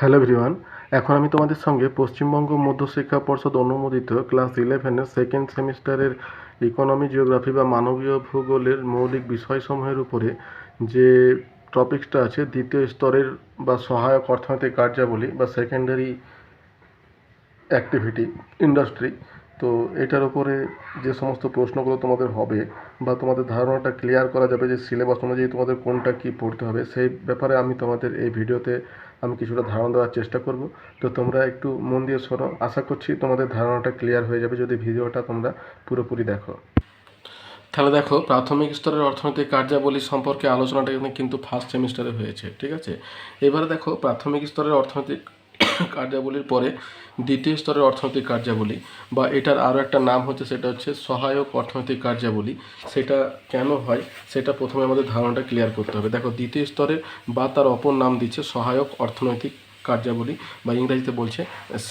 Hello everyone, এখন আমি তোমাদের সঙ্গে পশ্চিমবঙ্গ মধ্যশিক্ষা পর্ষদ অনুমোদিত ক্লাস ইলেভেনের সেকেন্ড সেমিস্টারের ইকোনমি, জিওগ্রাফি বা মানবীয় ভূগোলের মৌলিক বিষয়সমূহের উপরে যে টপিক্সটা আছে, দ্বিতীয় স্তরের বা সহায়ক অর্থনৈতিক কার্যাবলী বা সেকেন্ডারি অ্যাক্টিভিটি, ইন্ডাস্ট্রি তো এটার উপরে যে সমস্ত প্রশ্নগুলো তোমাদের হবে বা তোমাদের ধারণাটা ক্লিয়ার করা যাবে যে সিলেবাস অনুযায়ী তোমাদের কোনটা কী পড়তে হবে, সেই ব্যাপারে আমি তোমাদের এই ভিডিওতে আমি কিছুটা ধারণা দেওয়ার চেষ্টা করব। তো তোমরা একটু মন দিয়ে শোনো। আশা করছি তোমাদের ধারণাটা ক্লিয়ার হয়ে যাবে যদি ভিডিওটা তোমরা পুরোপুরি দেখো। তাহলে দেখো, প্রাথমিক স্তরের অর্থনৈতিক কার্যাবলী সম্পর্কে আলোচনাটা কিন্তু ফার্স্ট সেমিস্টারে হয়েছে, ঠিক আছে? এবারে দেখো, প্রাথমিক স্তরের অর্থনৈতিক কার্যাবলীর পরে দ্বিতীয় স্তরের অর্থনৈতিক কার্যাবলী বা এটার আরও একটা নাম হচ্ছে সেটা হচ্ছে সহায়ক অর্থনৈতিক কার্যাবলী। সেটা কেন হয়? সেটা প্রথমে আমাদের ধারণাটা ক্লিয়ার করতে হবে। দেখো, দ্বিতীয় স্তরে বা তার অপর নাম দিচ্ছে সহায়ক অর্থনৈতিক কার্যাবলী বা ইংরেজিতে বলছে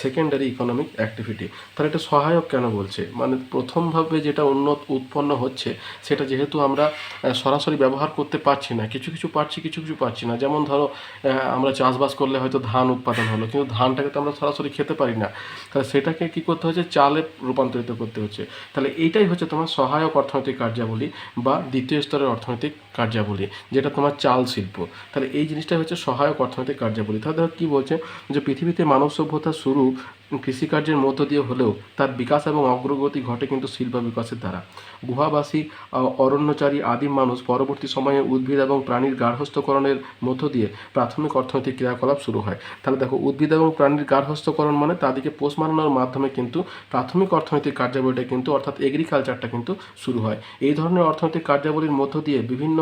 সেকেন্ডারি ইকোনমিক অ্যাক্টিভিটি তাহলে এটা সহায়ক কেন বলছে? মানে প্রথমভাবে যেটা উন্নত, উৎপন্ন হচ্ছে, সেটা যেহেতু আমরা সরাসরি ব্যবহার করতে পারছি না, কিছু কিছু পারছি, কিছু কিছু পারছি না। যেমন ধরো আমরা চাষবাস করলে হয়তো ধান উৎপাদন হলো, কিন্তু ধানটাকে তো আমরা সরাসরি খেতে পারি না। তাহলে সেটাকে কী করতে হচ্ছে? চালে রূপান্তরিত করতে হচ্ছে। তাহলে এইটাই হচ্ছে তোমার সহায়ক অর্থনৈতিক কার্যাবলী বা দ্বিতীয় স্তরের অর্থনৈতিক কার্যাবলী, যেটা তোমার চাল শিল্প। তাহলে এই জিনিসটাই হচ্ছে সহায়ক অর্থনৈতিক কার্যাবলী। তাহলে কী বলছে যে পৃথিবীতে মানব সভ্যতার শুরু কৃষিকার্যের মধ্য দিয়ে হলেও তার বিকাশ এবং অগ্রগতি ঘটে কিন্তু শিল্প বিকাশের দ্বারা। গুহাবাসী অরণ্যচারী আদিম মানুষ পরবর্তী সময়ে উদ্ভিদ এবং প্রাণীর গার্হস্থ্যকরণের মধ্য দিয়ে প্রাথমিক অর্থনৈতিক ক্রিয়াকলাপ শুরু হয়। তাহলে দেখো, উদ্ভিদ এবং প্রাণীর গার্হস্থ্যকরণ মানে তাদেরকে পোষ মানানোর মাধ্যমে কিন্তু প্রাথমিক অর্থনৈতিক কার্যাবলীটা কিন্তু, অর্থাৎ এগ্রিকালচারটা কিন্তু শুরু হয়। এই ধরনের অর্থনৈতিক কার্যাবলীর মধ্য দিয়ে বিভিন্ন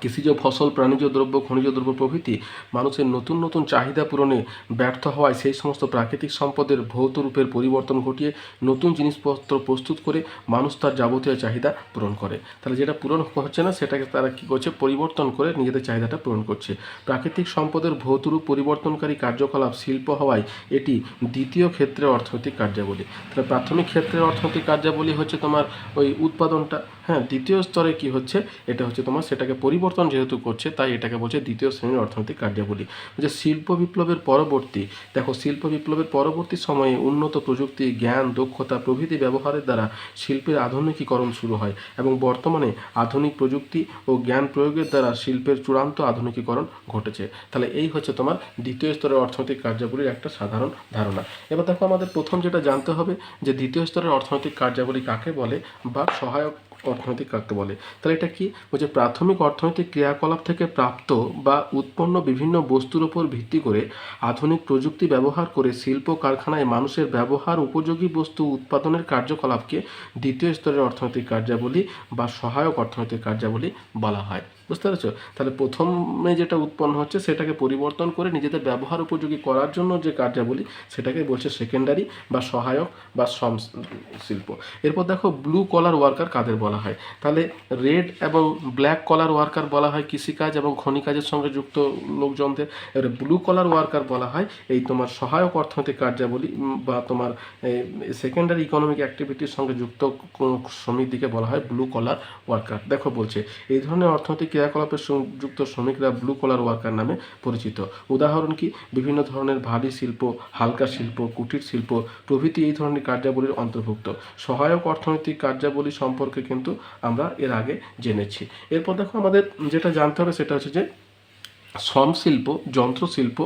কৃষিজ ফসল, প্রাণীজ দ্রব্য, খনিজ দ্রব্য প্রভৃতি মানুষের নতুন নতুন চাহিদা পূরণে ব্যর্থ হওয়ায় সেই সমস্ত প্রাকৃতিক সম্পদের ভৌত রূপের পরিবর্তন ঘটিয়ে নতুন জিনিসপত্র প্রস্তুত করে মানুষ তার যাবতীয় চাহিদা পূরণ করে। তাহলে যেটা পূরণ হচ্ছে না, সেটাকে তারা কী করছে? পরিবর্তন করে নিজেদের চাহিদাটা পূরণ করছে। প্রাকৃতিক সম্পদের ভৌত রূপ পরিবর্তনকারী কার্যকলাপ শিল্প হওয়ায় এটি দ্বিতীয় ক্ষেত্রে অর্থনৈতিক কার্যাবলী। তাহলে প্রাথমিক ক্ষেত্রের অর্থনৈতিক কার্যাবলী হচ্ছে তোমার ওই উৎপাদনটা। হ্যাঁ দ্বিতীয় স্তরে কি হচ্ছে? এটা হচ্ছে তোমার সেটাকে পরিবর্তন যেহেতু করছে, তাই এটাকে বলছে দ্বিতীয় শ্রেণির অর্থনৈতিক কার্যাবলী। যে শিল্প বিপ্লবের পরবর্তী, দেখো শিল্প বিপ্লবের পরবর্তী সময়ে উন্নত প্রযুক্তি, জ্ঞান, দক্ষতা, প্রভৃতি ব্যবহারের দ্বারা শিল্পের আধুনিকীকরণ শুরু হয় এবং বর্তমানে আধুনিক প্রযুক্তি ও জ্ঞান প্রয়োগের দ্বারা শিল্পের চূড়ান্ত আধুনিকীকরণ ঘটেছে। তাহলে এই হচ্ছে তোমার দ্বিতীয় স্তরের অর্থনৈতিক কার্যাবলীর একটা সাধারণ ধারণা। এবার দেখো আমাদের প্রথম যেটা জানতে হবে, যে দ্বিতীয় স্তরের অর্থনৈতিক কার্যাবলী কাকে বলে বা সহায়ক অর্থনৈতিক কাকে বলে। তাহলে এটা কি? বলছে প্রাথমিক অর্থনৈতিক ক্রিয়াকলাপ থেকে প্রাপ্ত বা উৎপন্ন বিভিন্ন বস্তুর উপর ভিত্তি করে আধুনিক প্রযুক্তি ব্যবহার করে শিল্প কারখানায় মানুষের ব্যবহার উপযোগী বস্তু উৎপাদনের কার্যকলাপকে দ্বিতীয় স্তরের অর্থনৈতিক কার্যাবলী বা সহায়ক অর্থনৈতিক কার্যাবলী বলা হয়। বুঝতে পেরেছ? তাহলে প্রথমে যেটা উৎপন্ন হচ্ছে সেটাকে পরিবর্তন করে নিজেদের ব্যবহার উপযোগী করার জন্য যে কার্যাবলী, সেটাকে বলছে সেকেন্ডারি বা সহায়ক বা শ্রম শিল্প এরপর দেখো ব্লু কলার ওয়ার্কার কাদের বলা হয়? তাহলে রেড এবং ব্ল্যাক কলার ওয়ার্কার বলা হয় কৃষিকাজ এবং খনিকাজের সঙ্গে যুক্ত লোকজনদের। এবারে ব্লু কলার ওয়ার্কার বলা হয় এই তোমার সহায়ক অর্থনৈতিক কার্যাবলী বা তোমার সেকেন্ডারি ইকোনমিক অ্যাক্টিভিটির সঙ্গে যুক্ত কোন শ্রমিকদিকে বলা হয় ব্লু কলার ওয়ার্কার দেখো বলছে, এই ধরনের অর্থনৈতিক ক্রিয়াকলাপের সংযুক্ত যুক্ত শ্রমিকরা ব্লু কলার ওয়ার্কার নামে পরিচিত। উদাহরণ কি? বিভিন্ন ধরনের ভারী শিল্প, হালকা শিল্প, কুটির শিল্প, প্রভৃতি এই ধরনের কার্যাবলীর অন্তর্ভুক্ত। সহায়ক অর্থনৈতিক কার্যাবলী সম্পর্কে কিন্তু আমরা এর আগে জেনেছি। এরপর দেখো আমাদের যেটা জানতে হবে সেটা হচ্ছে যে শ্রম শিল্প যন্ত্রশিল্প,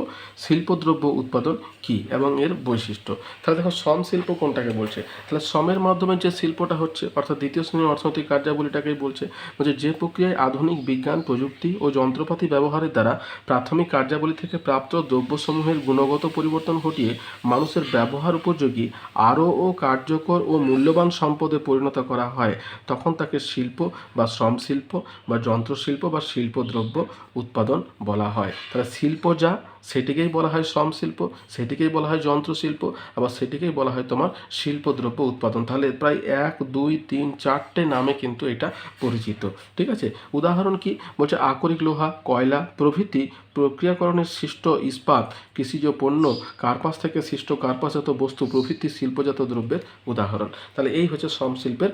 শিল্পদ্রব্য উৎপাদন কি এবং এর বৈশিষ্ট্য? তাহলে দেখো শ্রম শিল্প কোনটাকে বলছে? তাহলে শ্রমের মাধ্যমে যে শিল্পটা হচ্ছে, অর্থাৎ দ্বিতীয় শ্রেণির অর্থনৈতিক কার্যাবলীটাকেই বলছে বলছে যে প্রক্রিয়ায় আধুনিক বিজ্ঞান, প্রযুক্তি ও যন্ত্রপাতি ব্যবহারের দ্বারা প্রাথমিক কার্যাবলী থেকে প্রাপ্ত দ্রব্যসমূহের গুণগত পরিবর্তন ঘটিয়ে মানুষের ব্যবহার উপযোগী, আরও ও কার্যকর ও মূল্যবান সম্পদে পরিণত করা হয়, তখন তাকে শিল্প বা শ্রম শিল্প বা যন্ত্রশিল্প বা শিল্পদ্রব্য উৎপাদন বলা হয়। তারা শিল্প যা সেটিকেই বলা হয় শ্রম শিল্প, সেটিকেই বলা হয় যন্ত্রশিল্প আবার সেটিকেই বলা হয় তোমার শিল্পদ্রব্য উৎপাদন। তাহলে প্রায় এক, দুই, তিন, চারটে নামে কিন্তু এটা পরিচিত। ঠিক আছে? উদাহরণ কি? বলছে আকরিক লোহা, কয়লা প্রভৃতি প্রক্রিয়াকরণের সৃষ্ট ইস্পাত, কৃষিজ পণ্য, কার্পাস থেকে সৃষ্ট কার্পাসজাত বস্তু, প্রভৃতি শিল্পজাত দ্রব্যের উদাহরণ। তাহলে এই হচ্ছে শ্রম শিল্পের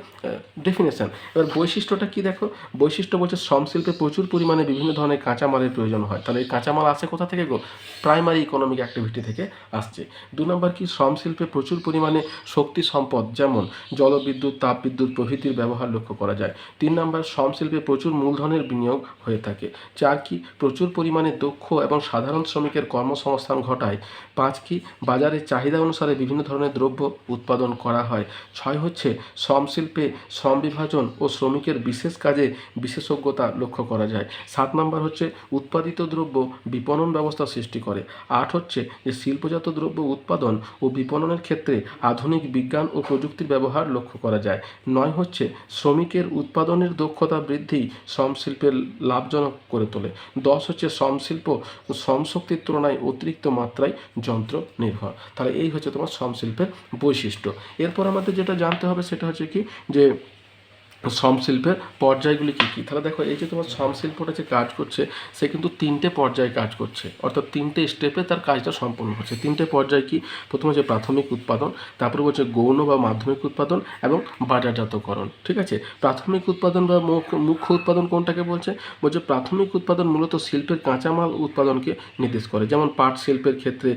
ডেফিনেশন এবার বৈশিষ্ট্যটা কি দেখো? বৈশিষ্ট্য বলছে শ্রম শিল্পে প্রচুর পরিমাণে বিভিন্ন ধরনের কাঁচামালের প্রয়োজন হয়। তাহলে এই কাঁচামাল আসে কোথা থেকে গো? প্রাইমারি ইকোনমিক অ্যাক্টিভিটি থেকে আসছে। দু নম্বর কি শ্রম শিল্পে প্রচুর পরিমাণে শক্তি সম্পদ, যেমন জলবিদ্যুৎ, তাপবিদ্যুৎ প্রভৃতির ব্যবহার লক্ষ্য করা যায়। তিন নম্বর শ্রম শিল্পে প্রচুর মূলধনের বিনিয়োগ হয়ে থাকে। চার কি, প্রচুর পরিমাণে দক্ষ এবং সাধারণ শ্রমিকের কর্মসংস্থান ঘটায়। পাঁচ কি, বাজারের চাহিদা অনুসারে বিভিন্ন ধরনের দ্রব্য উৎপাদন করা হয়। ছয় হচ্ছে শ্রম শিল্পে শ্রম বিভাজন ও শ্রমিকের বিশেষ কাজে বিশেষজ্ঞতা লক্ষ্য করা যায়। সাত নম্বর হচ্ছে, উৎপাদিত দ্রব্য বিপণন ব্যবস্থা সৃষ্টি করে। আট হচ্ছে যে শিল্পজাত দ্রব্য উৎপাদন ও বিপণনের ক্ষেত্রে আধুনিক বিজ্ঞান ও প্রযুক্তির ব্যবহার লক্ষ্য করা যায়। নয় হচ্ছে শ্রমিকের উৎপাদনের দক্ষতা বৃদ্ধি শ্রম শিল্পের লাভজনক করে তোলে। দশ হচ্ছে শ্রম শিল্প ও শ্রম শক্তির তুলনায় অতিরিক্ত মাত্রায় যন্ত্র নির্ভর। তাহলে এই হচ্ছে তোমার শ্রম শিল্পের বৈশিষ্ট্য। এরপর আমাদের যেটা জানতে হবে সেটা হচ্ছে কি? যে শ্রম শিল্পের পর্যায়গুলি কী কী? তাহলে দেখো, এই যে তোমার শ্রম শিল্পটা যে কাজ করছে, সে কিন্তু তিনটে পর্যায়ে কাজ করছে। অর্থাৎ তিনটে স্টেপে তার কাজটা সম্পন্ন হচ্ছে। তিনটে পর্যায় কি? প্রথমে হচ্ছে প্রাথমিক উৎপাদন, তারপরে হচ্ছে গৌণ বা মাধ্যমিক উৎপাদন এবং বাজারজাতকরণ, ঠিক আছে? প্রাথমিক উৎপাদন বা মুখ- মুখ্য উৎপাদন কোনটাকে বলছে? বলছে প্রাথমিক উৎপাদন মূলত শিল্পের কাঁচামাল উৎপাদনকে নির্দেশ করে। যেমন পাট শিল্পের ক্ষেত্রে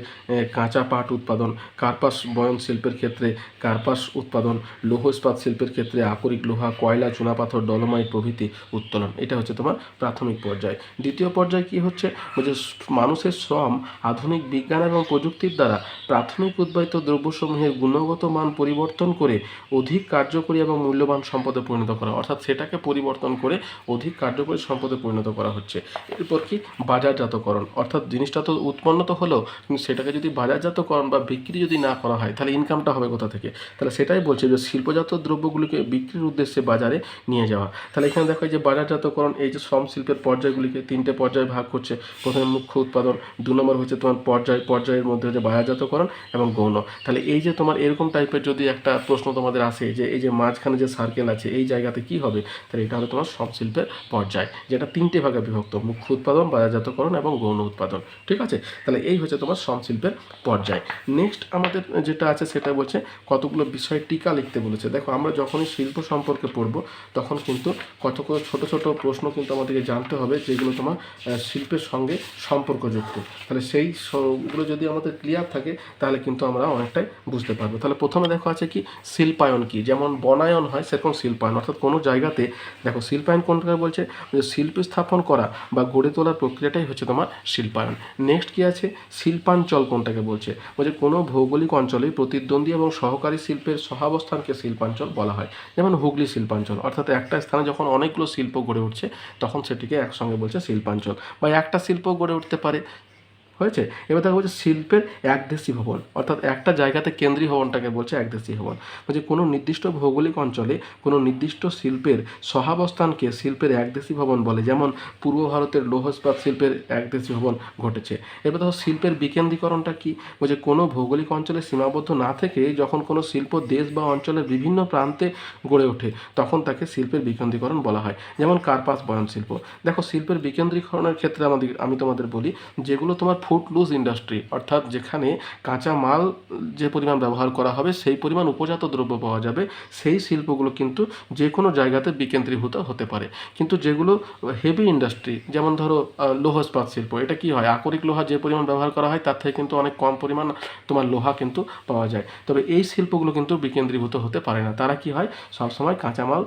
কাঁচা পাট উৎপাদন, কার্পাস বয়ন শিল্পের ক্ষেত্রে কার্পাস উৎপাদন লৌহ ইস্পাত শিল্পের ক্ষেত্রে আকরিক লোহা কয়লা, চুনাপাথর, ডলোমাইট প্রভৃতি উত্তোলন। এটা হচ্ছে তোমার প্রাথমিক পর্যায়। দ্বিতীয় পর্যায় কি হচ্ছে? স- মানুষের শ্রম আধুনিক বিজ্ঞান এবং প্রযুক্তির দ্বারা প্রাথমিক উদ্বাহিত দ্রব্যসমূহের গুণগত মান পরিবর্তন করে অধিক কার্যকরী এবং মূল্যবান সম্পদে পরিণত করা। অর্থাৎ সেটাকে পরিবর্তন করে অধিক কার্যকরী সম্পদে পরিণত করা হচ্ছে। এরপর কি? বাজারজাতকরণ। অর্থাৎ জিনিসটা তো উৎপন্ন তো হলো, কিন্তু সেটাকে যদি বাজারজাতকরণ বা বিক্রি যদি না করা হয়, তাহলে ইনকামটা হবে কোথা থেকে? তাহলে সেটাই বলছে যে শিল্পজাত দ্রব্যগুলিকে বিক্রির উদ্দেশ্যে বাজারে নিয়ে যাওয়া। তাহলে এখানে দেখো যে বাজারজাতকরণ, এই যে শ্রম শিল্পের পর্যায়গুলিকে তিনটে পর্যায়ে ভাগ করছে। প্রথমে মুখ্য উৎপাদন, দু নম্বর হচ্ছে তোমার পর্যায়, পর্যায়ের মধ্যে হচ্ছে বাজারজাতকরণ এবং গৌণ। তাহলে এই যে তোমার এরকম টাইপের যদি একটা প্রশ্ন তোমাদের আসে যে এই যে মাঝখানে যে সার্কেল আছে, এই জায়গাতে কি হবে? তাহলে এটা হলো তোমার শ্রম শিল্পের পর্যায়, যেটা তিনটে ভাগে বিভক্ত, মুখ্য উৎপাদন, বাজারজাতকরণ এবং গৌণ উৎপাদন। ঠিক আছে? তাহলে এই হচ্ছে তোমার শ্রম শিল্পের পর্যায়। নেক্সট আমাদের যেটা আছে সেটা বলছে কতগুলো বিষয় টিকা লিখতে বলেছে। দেখো, আমরা যখনই শিল্প সম্পর্কে পড়ব তখন কিন্তু কতগুলো ছোট ছোট প্রশ্ন কিন্তু আমাদেরকে জানতে হবে যেগুলো তোমার শিল্পের সঙ্গে সম্পর্কযুক্ত। তাহলে সেই সবগুলো যদি আমাদের ক্লিয়ার থাকে, তাহলে কিন্তু আমরা অনেকটাই বুঝতে পারব। তাহলে প্রথমে দেখো আছে কি, শিল্পায়ন কি? যেমন বনায়ন হয় সেরকম শিল্পায়ন। অর্থাৎ কোনো জায়গাতে দেখো শিল্পায়ন কোনটাকে বলছে? যে শিল্প স্থাপন করা বা গড়ে তোলার প্রক্রিয়াটাই হচ্ছে তোমার শিল্পায়ন। নেক্সট কি আছে? শিল্পাঞ্চল কোনটাকে বলছে? বলছে কোনো ভৌগোলিক অঞ্চলে প্রতিদ্বন্দ্বী এবং সহকারী শিল্পের সহাবস্থানকে শিল্পাঞ্চল বলা হয়। যেমন হুগলি শিল্পাঞ্চল। অর্থাৎ একটা স্থানে যখন অনেকগুলো শিল্প গড়ে উঠছে, তখন সেটিকে একসঙ্গে বলছে শিল্পাঞ্চল। বা একটা শিল্প গড়ে উঠতে পারে হয়েছে? এবার দেখা বলছে শিল্পের একদেশী ভবন, অর্থাৎ একটা জায়গাতে কেন্দ্রীয় ভবনটাকে বলছে একদেশী ভবন। বলছে কোনো নির্দিষ্ট ভৌগোলিক অঞ্চলে কোনো নির্দিষ্ট শিল্পের সহাবস্থানকে শিল্পের একদেশী ভবন বলে, যেমন পূর্ব ভারতের লৌহস্পাত শিল্পের একদেশী ভবন ঘটেছে। এবার দেখো শিল্পের বিকেন্দ্রীকরণটা কি? বলছে কোনো ভৌগোলিক অঞ্চলে সীমাবদ্ধ না থেকে যখন কোনো শিল্প দেশ বা অঞ্চলের বিভিন্ন প্রান্তে গড়ে ওঠে, তখন তাকে শিল্পের বিকেন্দ্রীকরণ বলা হয়, যেমন কার্পাস বয়ন শিল্প। দেখো শিল্পের বিকেন্দ্রীকরণের ক্ষেত্রে আমাদের আমি তোমাদের বলি, যেগুলো তোমার ফুড লুজ ইন্ডাস্ট্রি অর্থাৎ যেখানে কাঁচা মাল যে পরিমাণ ব্যবহার করা হবে সেই পরিমাণ উপজাত দ্রব্য পাওয়া যাবে সেই শিল্পগুলো কিন্তু যে কোনো জায়গাতে বিকেন্দ্রীভূত হতে পারে। কিন্তু যেগুলো হেভি ইন্ডাস্ট্রি যেমন ধরো আহ, লৌহ ইস্পাত শিল্প এটা কি হয়? আকরিক লোহা যে পরিমাণ ব্যবহার করা হয় তার থেকে কিন্তু অনেক কম পরিমাণ তোমার লোহা কিন্তু পাওয়া যায়। তবে এই শিল্পগুলো কিন্তু বিকেন্দ্রীভূত হতে পারে না। তারা কি হয়? সবসময় কাঁচামাল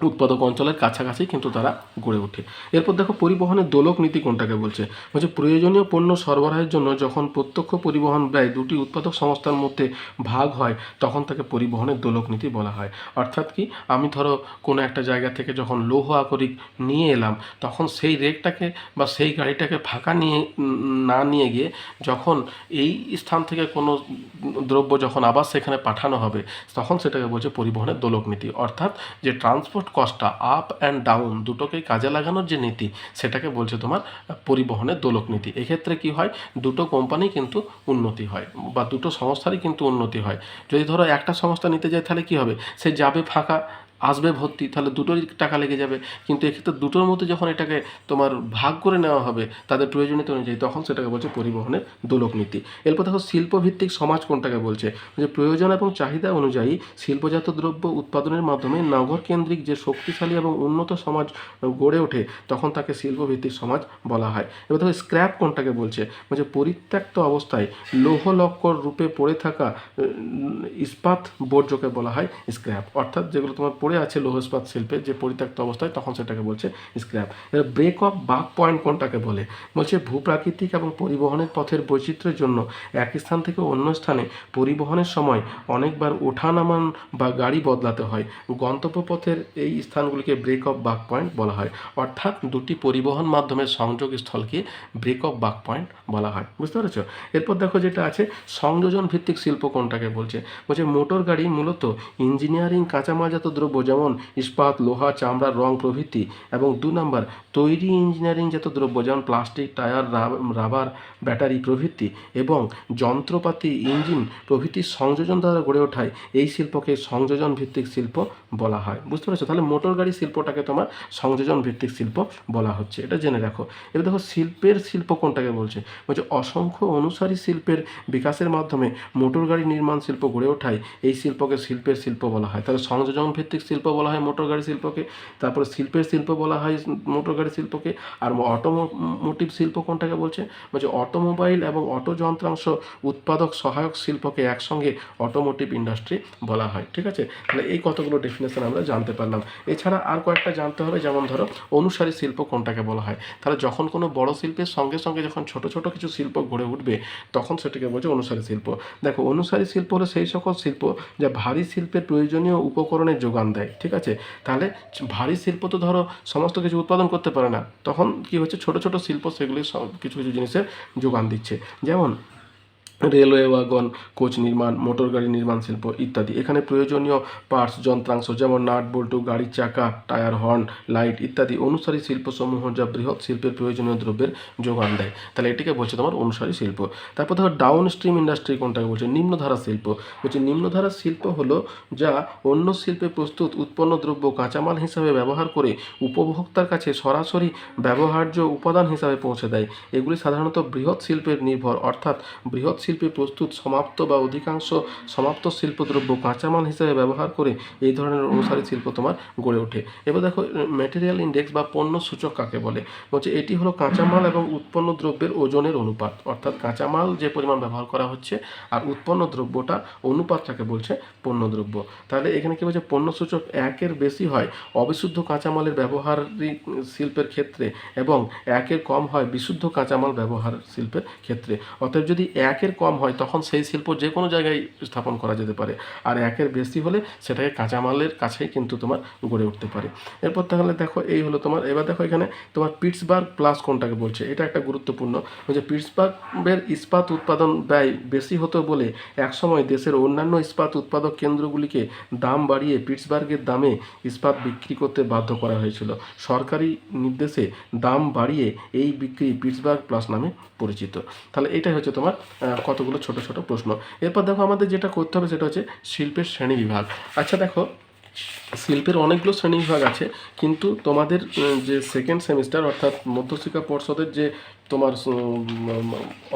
উৎপাদক অঞ্চলের কাছাকাছি কিন্তু তারা গড়ে ওঠে। এরপর দেখো পরিবহনের দোলক নীতি কোনটাকে বলছে? বলছে প্রয়োজনীয় পণ্য সরবরাহের জন্য যখন প্রত্যক্ষ পরিবহন ব্যয় দুটি উৎপাদক সংস্থার মধ্যে ভাগ হয়, তখন তাকে পরিবহনের দোলক নীতি বলা হয়। অর্থাৎ কি, আমি ধরো কোনো একটা জায়গা থেকে যখন লৌহ আকরিক নিয়ে এলাম, তখন সেই রেকটাকে বা সেই গাড়িটাকে ফাঁকা নিয়ে না নিয়ে গিয়ে যখন এই স্থান থেকে কোনো দ্রব্য যখন আবার সেখানে পাঠানো হবে, তখন সেটাকে বলছে পরিবহনের দোলক নীতি। অর্থাৎ যে ট্রান্সপোর্ট কস্টটা আপ অ্যান্ড ডাউন দুটোকেই কাজে লাগানোর যে নীতি, সেটাকে বলছে তোমার পরিবহনের দোলক নীতি। এক্ষেত্রে কি হয়? দুটো কোম্পানি কিন্তু উন্নতি হয় বা দুটো সংস্থারই কিন্তু উন্নতি হয়। যদি ধরো একটা সংস্থা নিতে যায় তাহলে কি হবে? সে যাবে ফাঁকা। আসবে ভর্তি, তাহলে দুটোরই টাকা লেগে যাবে। কিন্তু এক্ষেত্রে দুটোর মধ্যে যখন এটাকে তোমার ভাগ করে নেওয়া হবে, তাদের প্রয়োজনীয়তা অনুযায়ী তখন সেটাকে বলছে পরিবহনের দোলক নীতি। এরপর দেখো শিল্পভিত্তিক সমাজ কোনটাকে বলছে? যে প্রয়োজন এবং চাহিদা অনুযায়ী শিল্পজাত দ্রব্য উৎপাদনের মাধ্যমে নগর কেন্দ্রিক যে শক্তিশালী এবং উন্নত সমাজ গড়ে ওঠে, তখন তাকে শিল্পভিত্তিক সমাজ বলা হয়। এবার দেখো স্ক্র্যাপ কোনটাকে বলছে? বলছে পরিত্যক্ত অবস্থায় লৌহ লক্কর রূপে পড়ে থাকা ইস্পাত বর্জ্যকে বলা হয় স্ক্র্যাপ। অর্থাৎ যেগুলো তোমার পড়ে আছে লৌহ ইস্পাত শিল্পে যে পরিত্যক্ত অবস্থায়, তখন সেটাকে বলছে স্ক্র্যাপ এবার ব্রেক অফ বাক পয়েন্ট কোনটাকে বলে? বলছে ভূপ্রাকৃতিক এবং পরিবহনের পথের বৈচিত্র্যের জন্য এক স্থান থেকে অন্য স্থানে পরিবহনের সময় অনেকবার ওঠানামান বা গাড়ি বদলাতে হয়। গন্তব্য পথের এই স্থানগুলিকে ব্রেক অফ বাক পয়েন্ট বলা হয়। অর্থাৎ দুটি পরিবহন মাধ্যমের সংযোগ স্থলকে ব্রেক অফ বাক পয়েন্ট বলা হয়। বুঝতে পেরেছ? এরপর দেখো যেটা আছে, সংযোজন ভিত্তিক শিল্প কোনটাকে বলছে? বলছে মোটর গাড়ি মূলত ইঞ্জিনিয়ারিং কাঁচামালজাত দ্রব্য যেমন ইস্পাত, লোহা চামড়ার রং প্রভৃতি এবং দু নম্বর, তৈরি ইঞ্জিনিয়ারিংজাত দ্রব্য, যেমন প্লাস্টিক, টায়ার রাবার, ব্যাটারি প্রভৃতি এবং যন্ত্রপাতি, ইঞ্জিন প্রভৃতির সংযোজন দ্বারা গড়ে ওঠায়। এই শিল্পকে সংযোজন ভিত্তিক শিল্প বলা হয়। বুঝতে পেরেছ? তাহলে মোটর গাড়ি শিল্পটাকে তোমার সংযোজন ভিত্তিক শিল্প বলা হচ্ছে। এটা জেনে রাখো। এবার দেখো, শিল্পের শিল্প কোনটাকে বলছে? বলছে, অসংখ্য অনুসারী শিল্পের বিকাশের মাধ্যমে মোটর গাড়ি নির্মাণ শিল্প গড়ে ওঠায়। এই শিল্পকে শিল্পের শিল্প বলা হয়। তাহলে সংযোজন ভিত্তিক শিল্প বলা হয় মোটর গাড়ি শিল্পকে, তারপরে শিল্পের শিল্প বলা হয় মোটর গাড়ি শিল্পকে, আর অটোমোটিভ শিল্প কোনটাকে বলছে? বলছে অটোমোবাইল এবং অটো যন্ত্রাংশ উৎপাদক সহায়ক শিল্পকে একসঙ্গে অটোমোটিভ ইন্ডাস্ট্রি বলা হয়। ঠিক আছে? তাহলে এই কতগুলো ডেফিনেশন আমরা জানতে পারলাম। এছাড়া আর কয়েকটা জানতে হবে, যেমন ধরো অনুসারী শিল্প কোনটাকে বলা হয়। তাহলে যখন কোনো বড় শিল্পের সঙ্গে সঙ্গে যখন ছোট ছোট কিছু শিল্প গড়ে উঠবে, তখন সেটাকে বলছে অনুসারী শিল্প। দেখো, অনুসারী শিল্প হলো সেই সকল শিল্প যা ভারী শিল্পের প্রয়োজনীয় উপকরণের যোগান দেয়, ঠিক আছে? তাহলে ভারী শিল্প তো ধরো সমস্ত কিছু উৎপাদন করতে পারে না। তখন কি হচ্ছে? ছোট ছোট শিল্প সেগুলি সব কিছু কিছু জিনিসের যোগান দিচ্ছে। যেমন রেলওয়ে ওয়াগন কোচ নির্মাণ মোটর গাড়ি নির্মাণ শিল্প ইত্যাদি এখানে প্রয়োজনীয় পার্টস যন্ত্রাংশ যেমন নাট বল্টু গাড়ির চাকা টায়ার হর্ন লাইট ইত্যাদি অনুসারী শিল্পসমূহ যা বৃহৎ শিল্পের প্রয়োজনীয় দ্রব্যের যোগান দেয় তাহলে এটিকে বলছে তোমার অনুসারী শিল্প তারপর দেখো ডাউন স্ট্রিম ইন্ডাস্ট্রি কোনটাকে বলছে নিম্নধারা শিল্প বলছে নিম্নধারা শিল্প হলো যা অন্য শিল্পে প্রস্তুত উৎপন্ন দ্রব্য কাঁচামাল হিসাবে ব্যবহার করে উপভোক্তার কাছে সরাসরি ব্যবহার্য উপাদান হিসাবে পৌঁছে দেয় এগুলি সাধারণত বৃহৎ শিল্পের নির্ভর অর্থাৎ বৃহৎ শিল্পে প্রস্তুত সমাপ্ত বা অধিকাংশ সমাপ্ত শিল্পদ্রব্য কাঁচামাল হিসেবে ব্যবহার করে এই ধরনের অনুসারী শিল্প তোমার গড়ে ওঠে। এবার দেখো ম্যাটেরিয়াল ইন্ডেক্স বা পণ্য সূচক কাকে বলে? বলছে, এটি হলো কাঁচামাল এবং উৎপন্ন দ্রব্যের ওজনের অনুপাত। অর্থাৎ কাঁচামাল যে পরিমাণ ব্যবহার করা হচ্ছে আর উৎপন্ন দ্রব্যটা অনুপাতটাকে বলছে পণ্য দ্রব্য। তাহলে এখানে কি বলছে, পণ্য সূচক একের বেশি হয় অবিশুদ্ধ কাঁচামালের ব্যবহারিক শিল্পের ক্ষেত্রে এবং একের কম হয় বিশুদ্ধ কাঁচামাল ব্যবহার শিল্পের ক্ষেত্রে। অতএব যদি একের কম হয়, তখন সেই শিল্প যে কোনো জায়গায় স্থাপন করা যেতে পারে। আর একের বেশি হলে সেটাকে কাঁচামালের কাছেই কিন্তু তোমার গড়ে উঠতে পারে। এরপর তাহলে দেখো, এই হলো তোমার, এবার দেখো এখানে তোমার পিটসবার্গ প্লাস কোনটাকে বলছে? এটা একটা গুরুত্বপূর্ণ। যে পিটসবার্গের ইস্পাত উৎপাদন ব্যয় বেশি হতো বলে একসময় দেশের অন্যান্য ইস্পাত উৎপাদক কেন্দ্রগুলিকে দাম বাড়িয়ে পিটসবার্গের দামে ইস্পাত বিক্রি করতে বাধ্য করা হয়েছিল। সরকারি নির্দেশে দাম বাড়িয়ে এই বিক্রি পিটসবার্গ প্লাস নামে পরিচিত। তাহলে এটাই হচ্ছে তোমার কতগুলো ছোট ছোট প্রশ্ন। এরপর দেখো আমাদের যেটা করতে হবে সেটা হচ্ছে শিল্পের শ্রেণি বিভাগ। আচ্ছা দেখো, শিল্পের অনেকগুলো শ্রেণি বিভাগ আছে, কিন্তু তোমাদের যে সেকেন্ড সেমিস্টার অর্থাৎ মধ্যশিক্ষা পর্ষদের যে তোমার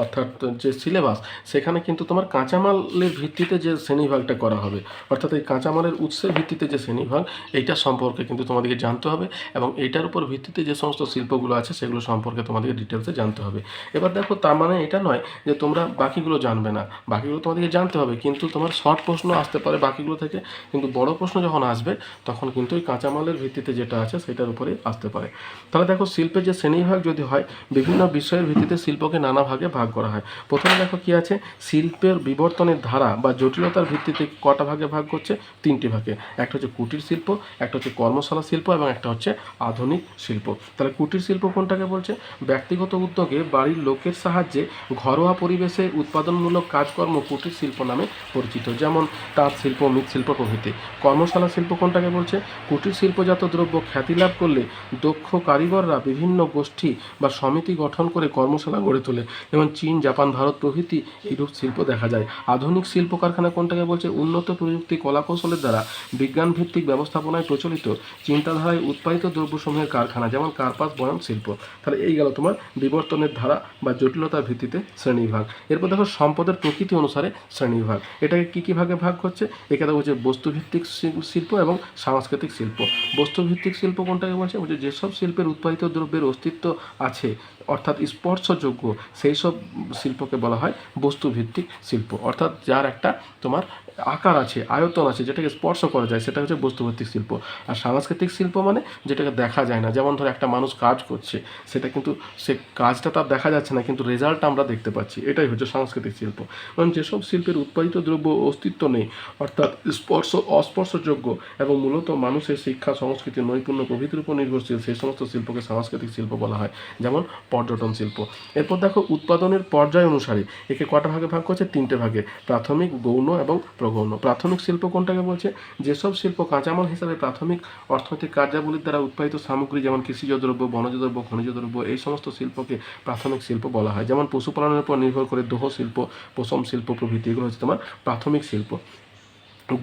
অর্থাৎ যে সিলেবাস সেখানে কিন্তু তোমার কাঁচামালের ভিত্তিতে যে শ্রেণীভাগটা করা হবে, অর্থাৎ এই কাঁচামালের উৎসের ভিত্তিতে যে শ্রেণীভাগ এইটা সম্পর্কে কিন্তু তোমাদেরকে জানতে হবে এবং এইটার উপর ভিত্তিতে যে সমস্ত শিল্পগুলো আছে, সেগুলো সম্পর্কে তোমাদেরকে ডিটেলসে জানতে হবে। এবার দেখো, তার মানে এটা নয় যে তোমরা বাকিগুলো জানবে না, বাকিগুলো তোমাদেরকে জানতে হবে, কিন্তু তোমার শর্ট প্রশ্ন আসতে পারে বাকিগুলো থেকে, কিন্তু বড় প্রশ্ন যখন আসবে, তখন কিন্তু ওই কাঁচামালের ভিত্তিতে যেটা আছে, সেটার উপরেই আসতে পারে। তাহলে দেখো, শিল্পের যে শ্রেণীভাগ যদি হয়, বিভিন্ন বিষয়ের ভিত্তিতে শিল্পকে নানা ভাগে ভাগ করা হয়। প্রথমে দেখো কি আছে? শিল্পের বিবর্তনের ধারা বা জটিলতার ভিত্তিতে কটা ভাগে ভাগ করছে? তিনটি ভাগে। একটা হচ্ছে কুটির শিল্প, একটা হচ্ছে কর্মশালা শিল্প এবং একটা হচ্ছে আধুনিক শিল্প। তাহলে কুটির শিল্প কোনটাকে বলছে? ব্যক্তিগত উদ্যোগে বাড়ির লোকের সাহায্যে ঘরোয়া পরিবেশে উৎপাদনমূলক কাজকর্ম কুটির শিল্প নামে পরিচিত। যেমন তাঁত শিল্প মৃৎশিল্প প্রভৃতি। কর্মশালা শিল্প কোনটাকে বলছে? কুটির শিল্পজাত দ্রব্য খ্যাতি লাভ করলে দক্ষ কারিগররা বিভিন্ন গোষ্ঠী বা সমিতি গঠন করে কর্মশালা গড়ে তোলে। যেমন চীন, জাপান, ভারত প্রভৃতি এইরূপ শিল্প দেখা যায়। আধুনিক শিল্প কারখানা কোনটাকে বলছে? উন্নত প্রযুক্তি কলাকৌশলের দ্বারা বিজ্ঞান ভিত্তিক ব্যবস্থাপনায় প্রচলিত চিন্তাধারায় উৎপাদিত দ্রব্যসমূহের কারখানা, যেমন কার্পাস বয়ন শিল্প। তাহলে এই গেল তোমার বিবর্তনের ধারা বা জটিলতার ভিত্তিতে শ্রেণীবিভাগ। এরপর দেখো সম্পদের প্রকৃতি অনুসারে শ্রেণীবিভাগ। এটাকে কী কী ভাগে ভাগ করছে এখানে বলছে বস্তুভিত্তিক শিল- শিল্প এবং সাংস্কৃতিক শিল্প। বস্তুভিত্তিক শিল্প কোনটাকে বলছে? বলছে যেসব শিল্পের উৎপাদিত দ্রব্যের অস্তিত্ব আছে অর্থাৎ স্পর্শযোগ্য সেই সব শিল্পকে বলা হয় বস্তুভিত্তিক শিল্প। অর্থাৎ যার একটা তোমার আকার আছে, আয়তন আছে, যেটাকে স্পর্শ করা যায়, সেটা হচ্ছে বস্তুভিত্তিক শিল্প। আর সাংস্কৃতিক শিল্প মানে যেটাকে দেখা যায় না। যেমন ধরো একটা মানুষ কাজ করছে, সেটা কিন্তু সে কাজটা তার দেখা যাচ্ছে না, কিন্তু রেজাল্ট আমরা দেখতে পাচ্ছি। এটাই হচ্ছে সাংস্কৃতিক শিল্প। মানে যেসব শিল্পের উৎপাদিত দ্রব্য অস্তিত্ব নেই, অর্থাৎ স্পর্শ, অস্পর্শযোগ্য এবং মূলত মানুষের শিক্ষা, সংস্কৃতি, নৈপুণ্য, প্রভৃতির উপর নির্ভরশীল, সেই সমস্ত শিল্পকে সাংস্কৃতিক শিল্প বলা হয়, যেমন পর্যটন শিল্প। এরপর দেখো, উৎপাদনের পর্যায় অনুসারে একে কটা ভাগে ভাগ করছে তিনটে ভাগে, প্রাথমিক, গৌণ এবং প্রগৌণ প্রাথমিক শিল্প কোনটাকে বলছে? যেসব শিল্প কাঁচামাল হিসাবে প্রাথমিক অর্থনৈতিক কার্যাবলীর দ্বারা উৎপাদিত সামগ্রী, যেমন কৃষিজ দ্রব্য বনজ দ্রব্য খনিজ দ্রব্য, এই সমস্ত শিল্পকে প্রাথমিক শিল্প বলা হয়। যেমন পশুপালনের উপর নির্ভর করে দোহ শিল্প, পশম শিল্প প্রভৃতি, এগুলো হচ্ছে তোমার প্রাথমিক শিল্প।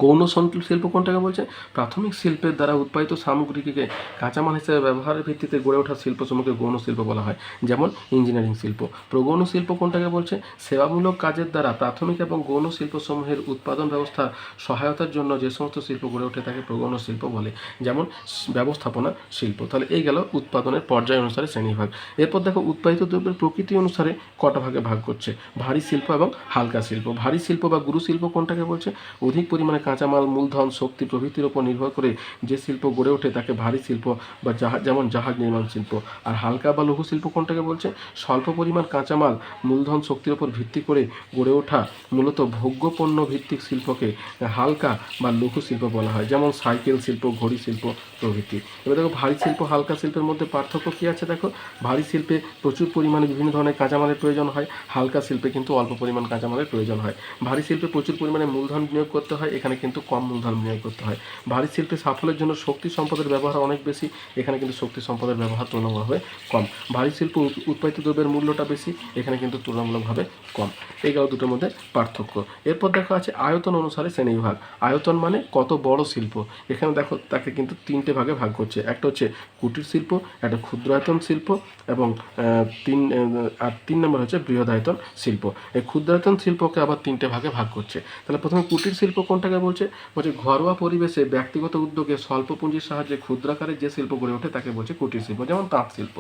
গৌণ শিল্প কোনটাকে বলছে? প্রাথমিক শিল্পের দ্বারা উৎপাদিত সামগ্রীকে কাঁচামাল হিসেবে ব্যবহারের ভিত্তিতে গড়ে ওঠা শিল্পসমূহকে গৌণ শিল্প বলা হয়, যেমন ইঞ্জিনিয়ারিং শিল্প। প্রগৌণ শিল্প কোনটাকে বলছে? সেবামূলক কাজের দ্বারা প্রাথমিক এবং গৌণ শিল্পসমূহের উৎপাদন ব্যবস্থা সহায়তার জন্য যে সমস্ত শিল্প গড়ে ওঠে তাকে প্রগৌণ শিল্প বলে, যেমন ব্যবস্থাপনা শিল্প। তাহলে এই গেল উৎপাদনের পর্যায় অনুসারে শ্রেণীভাগ এরপর দেখো, উৎপাদিত দ্রব্যের প্রকৃতি অনুসারে কটা ভাগে ভাগ করছে? ভারী শিল্প এবং হালকা শিল্প। ভারী শিল্প বা গুরু শিল্প কোনটাকে বলছে? অধিক পরিমাণে কাঁচামাল, মূলধন, শক্তি প্রভৃতির উপর নির্ভর করে যে শিল্প গড়ে ওঠে তাকে ভারী শিল্প বা জাহাজ, যেমন জাহাজ নির্মাণ শিল্প। আর হালকা বা লঘু শিল্প কোনটাকে বলছে স্বল্প পরিমাণ কাঁচামাল, মূলধন, শক্তির উপর ভিত্তি করে গড়ে ওঠা মূলত ভোগ্যপণ্য ভিত্তিক শিল্পকে হালকা বা লঘু শিল্প বলা হয়, যেমন সাইকেল শিল্প, ঘড়ি শিল্প প্রভৃতি। এবার দেখো, ভারী শিল্প, হালকা শিল্পের মধ্যে পার্থক্য কী আছে দেখো? ভারী শিল্পে প্রচুর পরিমাণে বিভিন্ন ধরনের কাঁচামালের প্রয়োজন হয়, হালকা শিল্পে কিন্তু অল্প পরিমাণ কাঁচামালের প্রয়োজন হয়। ভারী শিল্পে প্রচুর পরিমাণে মূলধন বিনিয়োগ করতে হয় এখানে কিন্তু কম মূলধন বিনিয়োগ করতে হয়। ভারী শিল্পে সাফল্যের জন্য শক্তি সম্পদের ব্যবহার অনেক বেশি, এখানে কিন্তু শক্তি সম্পদের ব্যবহার তুলনামূলকভাবে কম। ভারী শিল্প উৎ- উৎপাদিত দ্রব্যের মূল্যটা বেশি, এখানে কিন্তু তুলনামূলকভাবে কম। এই গেল দুটোর মধ্যে পার্থক্য। এরপর দেখো আছে আয়তন অনুসারে শ্রেণীবিভাগ আয়তন মানে কত বড় শিল্প? এখানে দেখো তাকে কিন্তু তিনটে ভাগে ভাগ করছে। একটা হচ্ছে কুটির শিল্প, একটা ক্ষুদ্রায়তন শিল্প এবং তিন আর তিন নম্বর হচ্ছে বৃহদায়তন শিল্প। এই ক্ষুদ্রায়তন শিল্পকে আবার তিনটে ভাগে ভাগ করছে। তাহলে প্রথমে কুটির শিল্প কোনটাকে বলছে বলছে, ঘরোয়া পরিবেশে ব্যক্তিগত উদ্যোগে স্বল্প পুঁজির সাহায্যে ক্ষুদ্রাকারে যে শিল্প গড়ে ওঠে তাকে বলছে কুটির শিল্প, যেমন তাঁত শিল্প।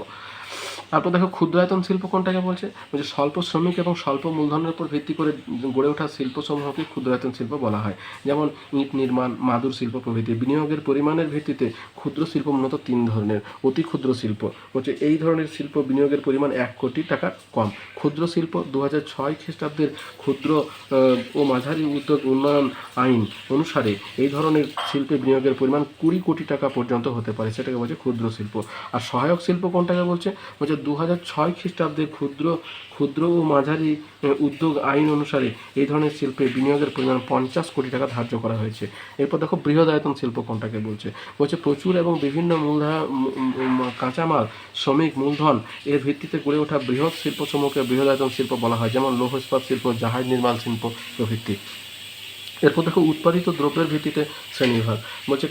তারপর দেখো ক্ষুদ্রায়তন শিল্প কোনটাকে বলছে? বলছে স্বল্প শ্রমিক এবং স্বল্প মূলধনের উপর ভিত্তি করে গড়ে ওঠা শিল্পসমূহকে ক্ষুদ্রায়তন শিল্প বলা হয়। যেমন ইট নির্মাণ, মাদুর শিল্প প্রভৃতি। বিনিয়োগের পরিমাণের ভিত্তিতে ক্ষুদ্র শিল্প মূলত তিন ধরনের, অতি ক্ষুদ্র শিল্প। হচ্ছে এই ধরনের শিল্প বিনিয়োগের পরিমাণ এক কোটি টাকা কম। ক্ষুদ্র শিল্প দু হাজার ছয় খ্রিস্টাব্দের ক্ষুদ্র ও মাঝারি উদ্যোগ উন্নয়ন আইন অনুসারে এই ধরনের শিল্পে বিনিয়োগের পরিমাণ কুড়ি কোটি টাকা পর্যন্ত হতে পারে। সেটাকে বলছে ক্ষুদ্র শিল্প। আর সহায়ক শিল্প কোনটাকে বলছে? বলছে দু হাজার ছয় খ্রিস্টাব্দের ক্ষুদ্র ক্ষুদ্র ও মাঝারি উদ্যোগ আইন অনুসারে এই ধরনের শিল্পে বিনিয়োগের পরিমাণ পঞ্চাশ কোটি টাকা ধার্য করা হয়েছে। এরপর দেখো বৃহদায়তন শিল্প কোনটাকে বলছে? বলছে প্রচুর এবং বিভিন্ন মূলধা মূ- মূ- কাঁচামাল, শ্রমিক, মূলধন, এর ভিত্তিতে গড়ে ওঠা বৃহৎ শিল্পসমূহকে বৃহদায়তন শিল্প বলা হয়, যেমন লৌহ ইস্পাত শিল্প, জাহাজ নির্মাণ শিল্প প্রভৃতি। এরপর দেখো উৎপাদিত দ্রব্যের ভিত্তিতে শ্রেণীবিভাগ। বলছে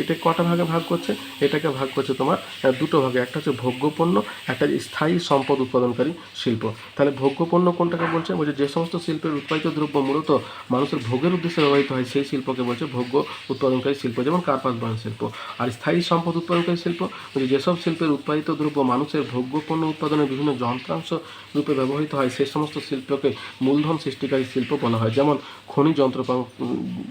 এটা কটা ভাগে ভাগ করছে? এটাকে ভাগ করছে তোমার দুটো ভাগে। একটা হচ্ছে ভোগ্যপণ্য, একটা স্থায়ী সম্পদ উৎপাদনকারী শিল্প। তাহলে ভোগ্যপণ্য কোনটাকে বলছে? বলছে যে সমস্ত শিল্পের উৎপাদিত দ্রব্য মূলত মানুষের ভোগের উদ্দেশ্যে ব্যবহৃত হয়, সেই শিল্পকে বলছে ভোগ্য উৎপাদনকারী শিল্প, যেমন কার্পাস বয়ন শিল্প। আর স্থায়ী সম্পদ উৎপাদনকারী শিল্প, বলছে যেসব শিল্পের উৎপাদিত দ্রব্য মানুষের ভোগ্য পণ্য উৎপাদনের বিভিন্ন যন্ত্রাংশ রূপে ব্যবহৃত হয়, সেই সমস্ত শিল্পকে মূলধন সৃষ্টিকারী শিল্প বলা হয়। যেমন খনি যন্ত্রপা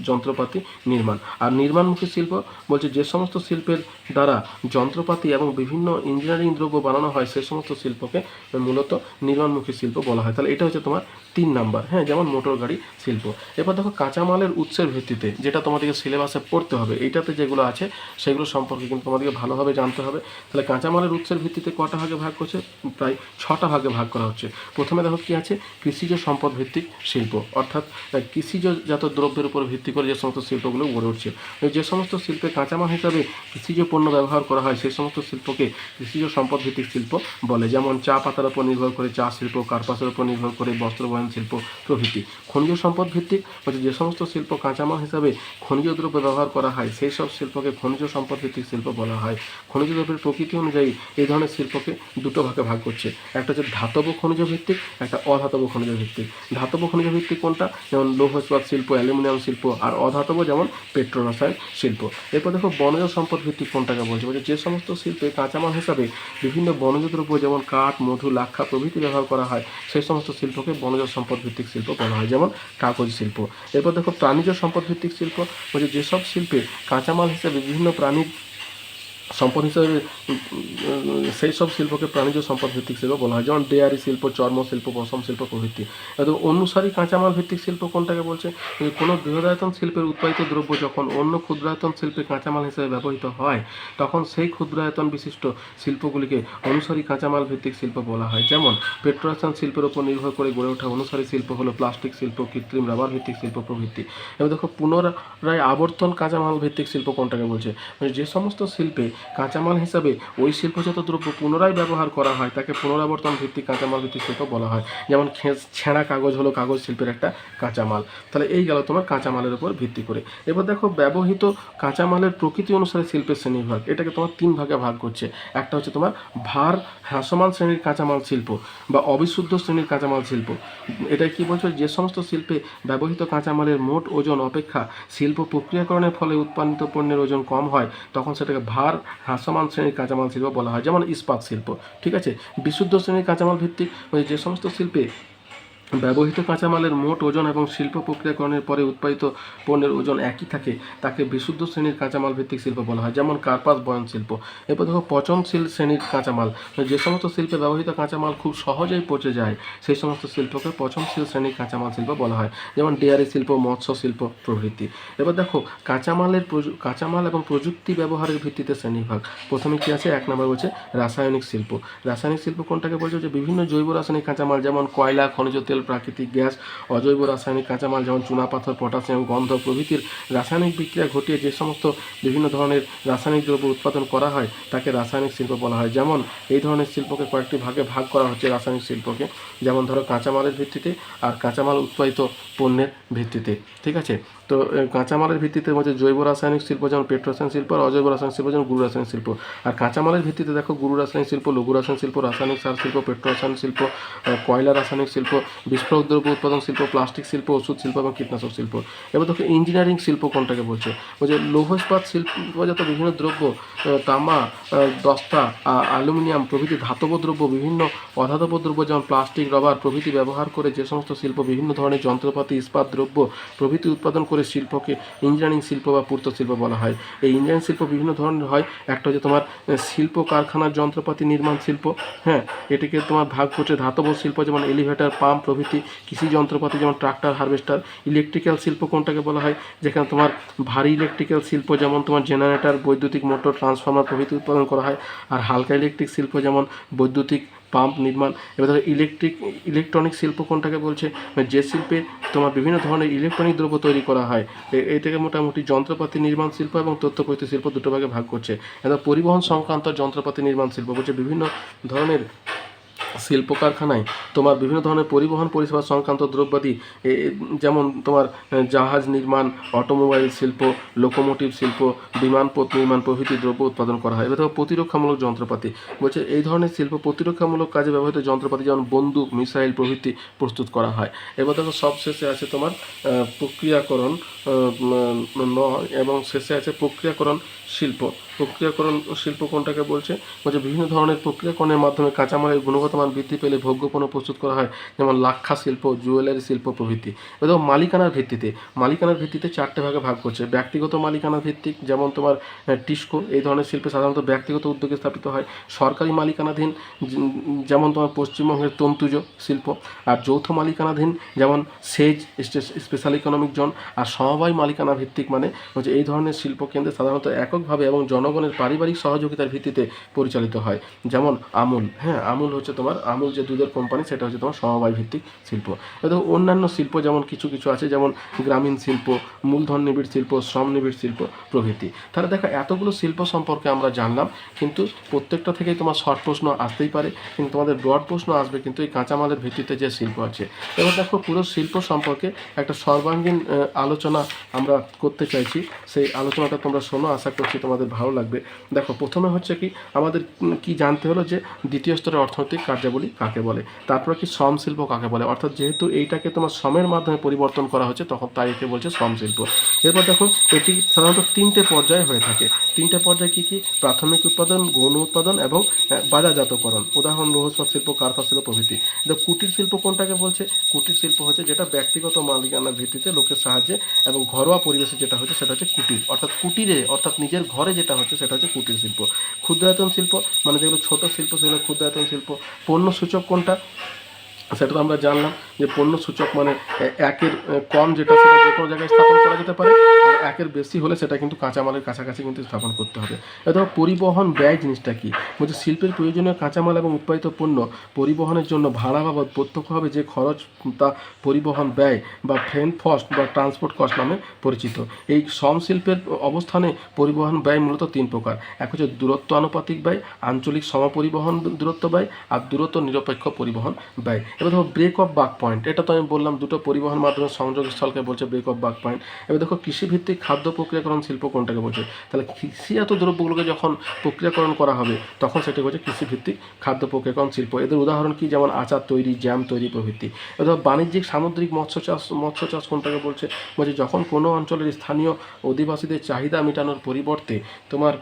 যন্ত্রপাতি নির্মাণ। আর নির্মাণমুখী শিল্প বলছে যে সমস্ত শিল্পের দ্বারা যন্ত্রপাতি এবং বিভিন্ন ইঞ্জিনিয়ারিং দ্রব্য বানানো হয়, সে সমস্ত শিল্পকে মূলত নির্মাণমুখী শিল্প বলা হয়। তাহলে এটা হচ্ছে তোমার তিন নাম্বার হ্যাঁ যেমন মোটর গাড়ি শিল্প। এবার দেখো কাঁচামালের উৎসের ভিত্তিতে যেটা তোমাদেরকে সিলেবাসে পড়তে হবে এইটাতে যেগুলো আছে সেগুলো সম্পর্কে কিন্তু তোমাদেরকে ভালোভাবে জানতে হবে। তাহলে কাঁচামালের উৎসের ভিত্তিতে কটা ভাগে ভাগ করছে? প্রায় ছটা ভাগে ভাগ করা হচ্ছে। প্রথমে দেখো কি আছে? কৃষিজ সম্পদ ভিত্তিক শিল্প অর্থাৎ আহ, কৃষিজজাত দ্রব্যের উপর ভিত্তি করে যে সমস্ত শিল্পগুলো গড়ে উঠছে। যে সমস্ত শিল্পে কাঁচামাল হিসাবে কৃষিজ পণ্য ব্যবহার করা হয় সেই সমস্ত শিল্পকে কৃষিজ সম্পদ ভিত্তিক শিল্প বলে। যেমন চা পাতার উপর নির্ভর করে চা শিল্প কার্পাসের উপর নির্ভর করে বস্ত্র বয়ন শিল্প প্রভৃতি। খনিজ সম্পদ ভিত্তিক হচ্ছে যে সমস্ত শিল্প কাঁচামাল হিসাবে খনিজ দ্রব্য ব্যবহার করা হয়, সেই সব শিল্পকে খনিজ সম্পদ ভিত্তিক শিল্প বলা হয়। খনিজ দ্রব্যের প্রকৃতি অনুযায়ী এই ধরনের শিল্পকে দুটো ভাগে ভাগ করছে। একটা হচ্ছে ধাতব খনিজ ভিত্তিক, একটা অধাতব খনিজ ভিত্তিক। ধাতব খনিজ ভিত্তিক কোনটা? যেমন লৌহ ইস্পাত শিল্প, অ্যালুমিনিয়াম শিল্প, আর অধাতব যেমন পেট্রোরসায়ন শিল্প। এরপর দেখো বনজ সম্পদ ভিত্তিক কোনটাকে বলছে? বলছে যে সমস্ত শিল্পে কাঁচামাল হিসাবে বিভিন্ন বনজ দ্রব্য যেমন কাঠ, মধু, লাক্ষা প্রভৃতি ব্যবহার করা হয়, সেই সমস্ত শিল্পকে বনজ সম্পদ ভিত্তিক শিল্প বলা হয়, যেমন কাগজ শিল্প। এরপর দেখো প্রাণীজ সম্পদ ভিত্তিক শিল্প, বলছে যেসব শিল্পে কাঁচামাল হিসেবে বিভিন্ন প্রাণীর সম্পদ হিসেবে সেই সব শিল্পকে প্রাণীজ সম্পদ ভিত্তিক শিল্প বলা হয়। যেমন ডেয়ারি শিল্প, চর্ম শিল্প, পশম শিল্প প্রভৃতি। অনুসারী কাঁচামাল ভিত্তিক শিল্প কোনটাকে বলছে? কোনো বৃহদায়তন শিল্পের উৎপাদিত দ্রব্য যখন অন্য ক্ষুদ্রায়তন শিল্পে কাঁচামাল হিসেবে ব্যবহৃত হয়, তখন সেই ক্ষুদ্রায়তন বিশিষ্ট শিল্পগুলিকে অনুসারী কাঁচামাল ভিত্তিক শিল্প বলা হয়। যেমন পেট্রোরসায়ন শিল্পের উপর নির্ভর করে গড়ে ওঠা অনুসারী শিল্প হলো প্লাস্টিক শিল্প, কৃত্রিম রাবার ভিত্তিক শিল্প প্রভৃতি। এবং দেখো, পুনরায় আবর্তন কাঁচামাল ভিত্তিক শিল্প কোনটাকে বলছে? মানে যে সমস্ত শিল্পে কাঁচামাল হিসাবে ওই শিল্পজাত দ্রব্য পুনরায় ব্যবহার করা হয়, তাকে পুনরাবর্তন ভিত্তিক কাঁচামাল ভিত্তিক শিল্প বলা হয়। যেমন ছেঁড়া কাগজ হলো কাগজ শিল্পের একটা কাঁচামাল। তাহলে এই গেল তোমার কাঁচামালের উপর ভিত্তি করে। এবার দেখো ব্যবহৃত কাঁচামালের প্রকৃতি অনুসারে শিল্পের শ্রেণীভাগ এটাকে তোমার তিন ভাগে ভাগ করছে। একটা হচ্ছে তোমার ভার হ্রাসমান শ্রেণির কাঁচামাল শিল্প বা অবিশুদ্ধ শ্রেণির কাঁচামাল শিল্প। এটা কি বলছো? যে সমস্ত শিল্পে ব্যবহৃত কাঁচামালের মোট ওজন অপেক্ষা শিল্প প্রক্রিয়াকরণের ফলে উৎপাদিত পণ্যের ওজন কম হয়, তখন সেটাকে ভার হ্রাসমান শ্রেণির কাঁচামাল শিল্প বলা হয়, যেমন ইস্পাত শিল্প, ঠিক আছে? বিশুদ্ধ শ্রেণির কাঁচামাল ভিত্তিক ওই যে সমস্ত শিল্পে ব্যবহৃত কাঁচামালের মোট ওজন এবং শিল্প প্রক্রিয়াকরণের পরে উৎপাদিত পণ্যের ওজন একই থাকে, তাকে বিশুদ্ধ শ্রেণির কাঁচামাল ভিত্তিক শিল্প বলা হয়, যেমন কার্পাস বয়ন শিল্প। এরপর দেখো, পচনশীল শ্রেণির কাঁচামাল। যে সমস্ত শিল্পে ব্যবহৃত কাঁচামাল খুব সহজেই পচে যায়, সেই সমস্ত শিল্পকে পচনশীল শ্রেণির কাঁচামাল শিল্প বলা হয়, যেমন ডেয়ারি শিল্প, মৎস্য শিল্প প্রভৃতি। এবার দেখো, কাঁচামালের কাঁচামাল এবং প্রযুক্তি ব্যবহারের ভিত্তিতে শ্রেণীভাগ প্রথমে কী আছে? এক নম্বর বলছে রাসায়নিক শিল্প। রাসায়নিক শিল্প কোনটাকে বলছে? যে বিভিন্ন জৈব রাসায়নিক কাঁচামাল, যেমন কয়লা, খনিজ তেল প্রাকৃতিক গ্যাস, অজৈব রাসায়নিক কাঁচামাল যেমন চুনাপাথর পটাশিয়াম, গন্ধ প্রভৃতির রাসায়নিক বিক্রিয়া ঘটিয়ে যে সমস্ত বিভিন্ন ধরনের রাসায়নিক দ্রব্য উৎপাদন করা হয়, তাকে রাসায়নিক শিল্প বলা হয়। যেমন এই ধরনের শিল্পকে কয়েকটি ভাগে ভাগ করা হচ্ছে রাসায়নিক শিল্পকে। যেমন ধরো কাঁচামালের ভিত্তিতে আর কাঁচামাল উৎপাদিত পণ্যের ভিত্তিতে। ঠিক আছে? তো কাঁচামালের ভিত্তিতে মধ্যে জৈব রাসায়নিক শিল্প, যেমন পেট্রোসায়ন শিল্প আর অজৈব রাসায়নিক শিল্প, যেমন গুরু রাসায়নিক শিল্প। আর কাঁচামালের ভিত্তিতে দেখো গুরু রাসায়নিক শিল্প, লঘু রাসায়নিক শিল্প, রাসায়নিক সার শিল্প পেট্রোরাসায়নিক শিল্প কয়লা রাসায়নিক শিল্প, বিস্ফোরক দ্রব্য উৎপাদন শিল্প, প্লাস্টিক শিল্প, ওষুধ শিল্প এবং কীটনাশক শিল্প। এবার দেখো ইঞ্জিনিয়ারিং শিল্প কোনটাকে বলছে? বলছে লৌহ ইস্পাত শিল্পজাত বিভিন্ন দ্রব্য তামা দস্তা অ্যালুমিনিয়াম প্রভৃতি ধাতব দ্রব্য, বিভিন্ন অধাতব দ্রব্য, যেমন প্লাস্টিক, রবার প্রভৃতি ব্যবহার করে যে সমস্ত শিল্প, বিভিন্ন ধরনের যন্ত্রপাতি, ইস্পাত দ্রব্য প্রভৃতি উৎপাদন করে শিল্পকে ইঞ্জিনিয়ারিং শিল্প বা পূর্ত শিল্প বলা হয়। এই ইঞ্জিনিয়ারিং শিল্প বিভিন্ন ধরনের হয়। একটা হচ্ছে তোমার শিল্প কারখানার যন্ত্রপাতি নির্মাণ শিল্প হ্যাঁ? এটিকে তোমার ভাগ করছে ধাতব শিল্প, যেমন এলিভেটার পাম্প প্রভৃতি, কৃষি যন্ত্রপাতি, যেমন ট্রাক্টর হারভেস্টার ইলেকট্রিক্যাল শিল্প কোনটাকে বলা হয়? যেখানে তোমার ভারী ইলেকট্রিক্যাল শিল্প, যেমন তোমার জেনারেটর বৈদ্যুতিক মোটর ট্রান্সফর্মার প্রভৃতি উৎপাদন করা হয়। আর হালকা ইলেকট্রিক শিল্প, যেমন বৈদ্যুতিক পাম্প নির্মাণ, এবার ধরো ইলেকট্রিক ইলেকট্রনিক শিল্প কোনটাকে বলছে? যে শিল্পে তোমার বিভিন্ন ধরনের ইলেকট্রনিক দ্রব্য তৈরি করা হয়। এই থেকে মোটামুটি যন্ত্রপাতি নির্মাণ শিল্প এবং তথ্য প্রযুক্তি শিল্প দুটো ভাগে ভাগ করছে। এবার পরিবহন সংক্রান্ত যন্ত্রপাতি নির্মাণ শিল্প বলছে বিভিন্ন ধরনের শিল্প কারখানায় তোমার বিভিন্ন ধরনের পরিবহন পরিষেবা সংক্রান্ত দ্রব্যাদি যেমন তোমার জাহাজ নির্মাণ, অটোমোবাইল শিল্প, লোকোমোটিভ শিল্প বিমানপথ নির্মাণ, প্রভৃতি দ্রব্য উৎপাদন করা হয়। এবার প্রতিরক্ষামূলক যন্ত্রপাতি। বলছে এই ধরনের শিল্প প্রতিরক্ষামূলক কাজে ব্যবহৃত যন্ত্রপাতি যেমন বন্দুক, মিসাইল প্রভৃতি প্রস্তুত করা হয়। এবার দেখো সব শেষে আছে তোমার প্রক্রিয়াকরণ নয় এবং শেষে আছে প্রক্রিয়াকরণ শিল্প। প্রক্রিয়াকরণ শিল্প কোনটাকে বলছে? বলছে বিভিন্ন ধরনের প্রক্রিয়াকরণের মাধ্যমে কাঁচামালের গুণগত মান বৃদ্ধি পেলে ভোগ্য পণ্য প্রস্তুত করা হয়, যেমন লাক্ষা শিল্প জুয়েলারি শিল্প প্রভৃতি। এবার মালিকানার ভিত্তিতে মালিকানার ভিত্তিতে চারটে ভাগে ভাগ করছে। ব্যক্তিগত মালিকানার ভিত্তিক, যেমন তোমার টিস্কো, এই ধরনের শিল্পে সাধারণত ব্যক্তিগত উদ্যোগে স্থাপিত হয়। সরকারি মালিকানাধীন যেমন তোমার পশ্চিমবঙ্গের তন্তুজ শিল্প, আর যৌথ মালিকানাধীন, যেমন সেজ স্পেশাল ইকোনমিক জোন, আর সমবায় মালিকানা ভিত্তিক মানে হচ্ছে এই ধরনের শিল্প কেন্দ্রে সাধারণত এককভাবে এবং জনগণের পারিবারিক সহযোগিতার ভিত্তিতে পরিচালিত হয়। যেমন আমুল হ্যাঁ আমুল হচ্ছে তোমার আমুল যে দুধের কোম্পানি সেটা হচ্ছে তোমার সমবায় ভিত্তিক শিল্প এদের অন্যান্য শিল্প যেমন কিছু কিছু আছে, যেমন গ্রামীণ শিল্প, মূলধন নিবিড় শিল্প, শ্রম নিবিড় শিল্প প্রভৃতি। তাহলে দেখো, এতগুলো শিল্প সম্পর্কে আমরা জানলাম, কিন্তু প্রত্যেকটা থেকেই তোমার শর্ট প্রশ্ন আসতেই পারে, কিন্তু তোমাদের ব্রড প্রশ্ন আসবে কিন্তু এই কাঁচামালের ভিত্তিতে যে শিল্প আছে। এবার দেখো, পুরো শিল্প সম্পর্কে একটা সর্বাঙ্গীন আলোচনা আমরা করতে চাইছি। সেই আলোচনাটা তোমরা শোনো, আশা করছি তোমাদের ভালো লাগবে। দেখো, প্রথমে হচ্ছে কি, আমাদের কি জানতে হলো যে দ্বিতীয় স্তরের অর্থনৈতিক কার্যাবলী কাকে বলে? তারপর কি শ্রম শিল্প কাকে বলে? অর্থাৎ যেহেতু এইটাকে তোমার শ্রমের মাধ্যমে পরিবর্তন করা হচ্ছে, তখন তাই একে বলছে শ্রম শিল্প। এরপর দেখো, এটি সাধারণত তিনটে পর্যায়ে হয়ে থাকে। তিনটে পর্যায়ে কি কি? প্রাথমিক উৎপাদন, গৌণ উৎপাদন এবং বাজারজাতকরণ। উদাহরণ, লৌহ শিল্প কার্পা শিল্প, প্রভৃতি। কুটির শিল্প কোনটাকে বলছে? কুটির শিল্প হচ্ছে যেটা ব্যক্তিগত মালিকানার ভিত্তিতে লোকের সাহায্যে এবং ঘরোয়া পরিবেশে যেটা হচ্ছে সেটা হচ্ছে কুটির। অর্থাৎ কুটিরে, অর্থাৎ নিজের ঘরে যেটা হচ্ছে সেটা হচ্ছে কুটির শিল্প। ক্ষুদ্রায়তন শিল্প মানে যেগুলো ছোট শিল্প, সেগুলো ক্ষুদ্রায়তন শিল্প। পণ্য সূচক কোনটা? সেটা তো আমরা জানলাম যে পণ্য সূচক মানে একের কম যেটা সেটা যে কোনো জায়গায় স্থাপন করা যেতে পারে, আর একের বেশি হলে সেটা কিন্তু কাঁচামালের কাছাকাছি কিন্তু স্থাপন করতে হবে। এবার পরিবহন ব্যয় জিনিসটা কি? বলছে শিল্পের প্রয়োজনীয় কাঁচামাল এবং উৎপাদিত পণ্য পরিবহনের জন্য ভাড়া বাবদ প্রত্যক্ষভাবে যে খরচ তা পরিবহন ব্যয় বা ফ্রেন ফস্ট বা ট্রান্সপোর্ট কস্ট নামে পরিচিত। এই শ্রম শিল্পের অবস্থানে পরিবহন ব্যয় মূলত তিন প্রকার। এক হচ্ছে দূরত্ব আনুপাতিক ব্যয়, আঞ্চলিক সমপরিবহন দূরত্ব ব্যয়, আর দূরত্ব নিরপেক্ষ পরিবহন ব্যয়। এবার দেখো ব্রেক অফ বাক পয়েন্ট এটা তো আমি বললাম, দুটো পরিবহন মাধ্যমের সংযোগস্থলকে বলছে ব্রেক অফ বাক পয়েন্ট এবার দেখো কৃষিভিত্তিক খাদ্য প্রক্রিয়াকরণ শিল্প কোনটাকে বলছে? তাহলে কৃষিজাত দ্রব্যগুলোকে যখন প্রক্রিয়াকরণ করা হবে, তখন সেটি হচ্ছে কৃষিভিত্তিক খাদ্য প্রক্রিয়াকরণ শিল্প। এদের উদাহরণ কি? যেমন আচার তৈরি, জ্যাম তৈরি প্রভৃতি। এবার বাণিজ্যিক সামুদ্রিক মৎস্য চাষ মৎস্য চাষ কোনটাকে বলছে? বলছে যখন কোনো অঞ্চলের স্থানীয় অধিবাসীদের চাহিদা মেটানোর পরিবর্তে তোমার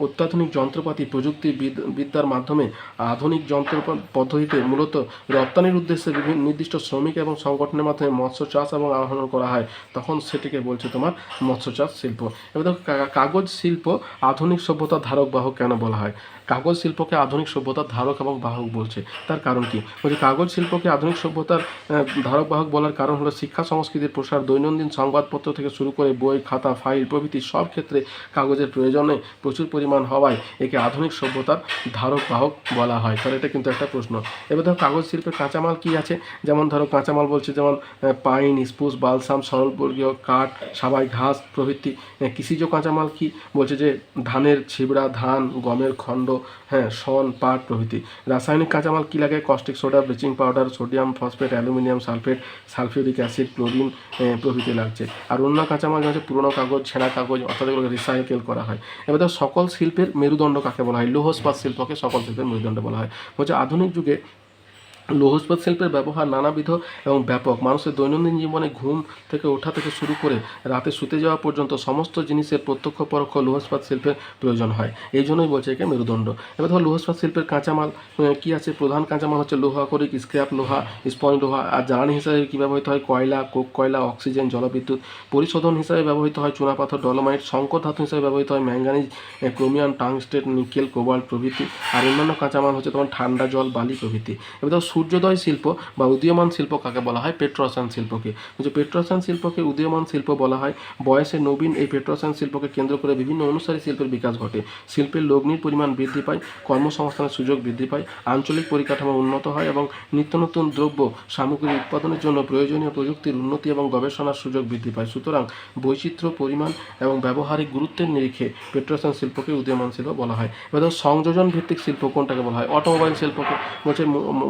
অত্যাধুনিক যন্ত্রপাতি প্রযুক্তি বিদ- বিদ্যার মাধ্যমে আধুনিক যন্ত্র পদ্ধতিতে মূলত রপ্তানির উদ্দেশ্যে বিভিন্ন নির্দিষ্ট শ্রমিক এবং সংগঠনের মাধ্যমে মৎস্য চাষ এবং আহরণ করা হয়। তখন সেটিকে বলছে তোমার মৎস্য চাষ শিল্প। এবার দেখো কাগজ শিল্প আধুনিক সভ্যতার ধারক বাহক কেন বলা হয়? কাগজ শিল্পকে আধুনিক সভ্যতার ধারক এবং বাহক বলছে। তার কারণ কি? বলছে কাগজ শিল্পকে আধুনিক সভ্যতার ধারক বাহক বলার কারণ হলো শিক্ষা, সংস্কৃতির প্রসার, দৈনন্দিন সংবাদপত্র থেকে শুরু করে বই, খাতা, ফাইল প্রভৃতি সব ক্ষেত্রে কাগজের প্রয়োজনে প্রচুর পরিমাণ হওয়ায় একে আধুনিক সভ্যতার ধারক বাহক বলা হয়। তাহলে এটা কিন্তু একটা প্রশ্ন। এবার ধরো কাগজ শিল্পের কাঁচামাল কি আছে? যেমন ধরো কাঁচামাল বলছে যেমন পাইন, স্পুস, বালসাম, সরলবর্গীয় কাঠ, সাবাই, ঘাস প্রভৃতি। কৃষিজ কাঁচামাল কি? বলছে যে ধানের ছিবড়া, ধান, গমের খণ্ড হ্যাঁ শন পাট প্রভৃতি। রাসায়নিক কাঁচামাল কী লাগে? Caustic soda bleaching powder sodium phosphate aluminium sulphate sulphuric acid chlorine প্রভৃতি লাগছে। আর অন্য কাঁচামাল হচ্ছে পুরোনো কাগজ, ছেঁড়া কাগজ, অর্থাৎ এগুলোকে রিসাইকেল করা হয়। এবার সকল শিল্পের মেরুদণ্ড কাকে বলা হয়? লোহস্পাত শিল্পকে সকল শিল্পের মেরুদণ্ড বলা হয়। হচ্ছে আধুনিক যুগে লৌহ ইস্পাত শিল্পের ব্যবহার নানাবিধ এবং ব্যাপক। মানুষের দৈনন্দিন জীবনে ঘুম থেকে ওঠা থেকে শুরু করে রাতে শুতে যাওয়া পর্যন্ত সমস্ত জিনিসের প্রত্যক্ষ, পরোক্ষ লৌহস্পাত শিল্পের প্রয়োজন হয়। এই জন্যই বলছে একে মেরুদণ্ড। এবার ধর লৌহস্পাত শিল্পের কাঁচামাল কী আছে? প্রধান কাঁচামাল হচ্ছে লোহা করিক স্ক্র্যাপ লোহা, স্পঞ্জ লোহা আর জ্বালানি হিসাবে কী ব্যবহৃত হয়? কয়লা, কোক কয়লা, অক্সিজেন, জলবিদ্যুৎ। পরিশোধন হিসাবে ব্যবহৃত হয় চুনাপাথর ডলোমাইট। সংকর ধাতু হিসাবে ব্যবহৃত হয় manganese chromium, tungstate, nickel, cobalt প্রভৃতি। আর অন্যান্য কাঁচামাল হচ্ছে তোমার ঠান্ডা জল, বালি প্রভৃতি। এবার সূর্যোদয় শিল্প বা উদীয়মান শিল্প কাকে বলা হয়? পেট্রোসান শিল্পকে। যে পেট্রোসান শিল্পকে উদীয়মান শিল্প বলা হয়, বয়সে নবীন এই পেট্রোসান শিল্পকে কেন্দ্র করে বিভিন্ন অনুসারী শিল্পের বিকাশ ঘটে। শিল্পের লগ্নির পরিমাণ বৃদ্ধি পায়, কর্মসংস্থানের সুযোগ বৃদ্ধি পায়, আঞ্চলিক পরিকাঠামো উন্নত হয় এবং নিত্য নতুন দ্রব্য, সামগ্রী উৎপাদনের জন্য প্রয়োজনীয় প্রযুক্তির উন্নতি এবং গবেষণার সুযোগ বৃদ্ধি পায়। সুতরাং বৈচিত্র্য, পরিমাণ এবং ব্যবহারিক গুরুত্বের নিরিখে পেট্রোসান শিল্পকে উদীয়মান শিল্প বলা হয়। এবার সংযোজন ভিত্তিক শিল্প কোনটাকে বলা হয়? অটোমোবাইল শিল্পকে। বলছে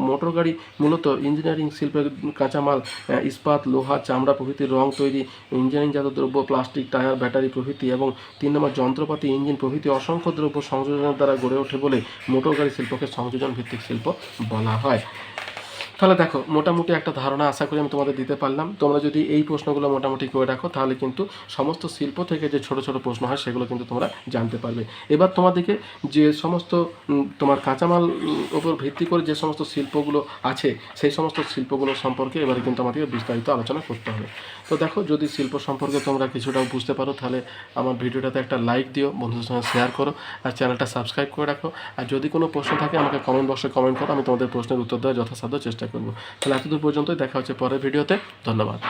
মোটর গাড়ি মূলত ইঞ্জিনিয়ারিং শিল্পের কাঁচামাল ইস্পাত, লোহা, চামড়া প্রভৃতি রং তৈরি ইঞ্জিনিয়ারিং জাত দ্রব্য, প্লাস্টিক, টায়ার, ব্যাটারি প্রভৃতি এবং তিন নম্বর যন্ত্রপাতি, ইঞ্জিন প্রভৃতি অসংখ্য দ্রব্য সংযোজনের দ্বারা গড়ে ওঠে বলে মোটর গাড়ি শিল্পকে সংযোজন ভিত্তিক শিল্প বলা হয়। তাহলে দেখো, মোটামুটি একটা ধারণা আশা করি আমি তোমাদের দিতে পারলাম। তোমরা যদি এই প্রশ্নগুলো মোটামুটি করে রাখো, তাহলে কিন্তু সমস্ত শিল্প থেকে যে ছোট ছোট প্রশ্ন হয়, সেগুলো কিন্তু তোমরা জানতে পারবে। এবার তোমাদেরকে যে সমস্ত তোমার কাঁচামাল ওপর ভিত্তি করে যে সমস্ত শিল্পগুলো আছে, সেই সমস্ত শিল্পগুলো সম্পর্কে এবারে কিন্তু আমাদেরকে বিস্তারিত আলোচনা করতে হবে। তো দেখো, যদি শিল্প সম্পর্কে তোমরা কিছুটাও বুঝতে পারো, তাহলে আমার ভিডিওটাতে একটা লাইক দিও, বন্ধুদের সঙ্গে শেয়ার করো, আর চ্যানেলটা সাবস্ক্রাইব করে রাখো। আর যদি কোনো প্রশ্ন থাকে, আমাকে কমেন্ট বক্সে কমেন্ট করো, আমি তোমাদের প্রশ্নের উত্তর দেওয়ার যথাসাধ্য চেষ্টা করব। তাহলে এতদূর পর্যন্তই দেখা হচ্ছে পরের ভিডিওতে। ধন্যবাদ।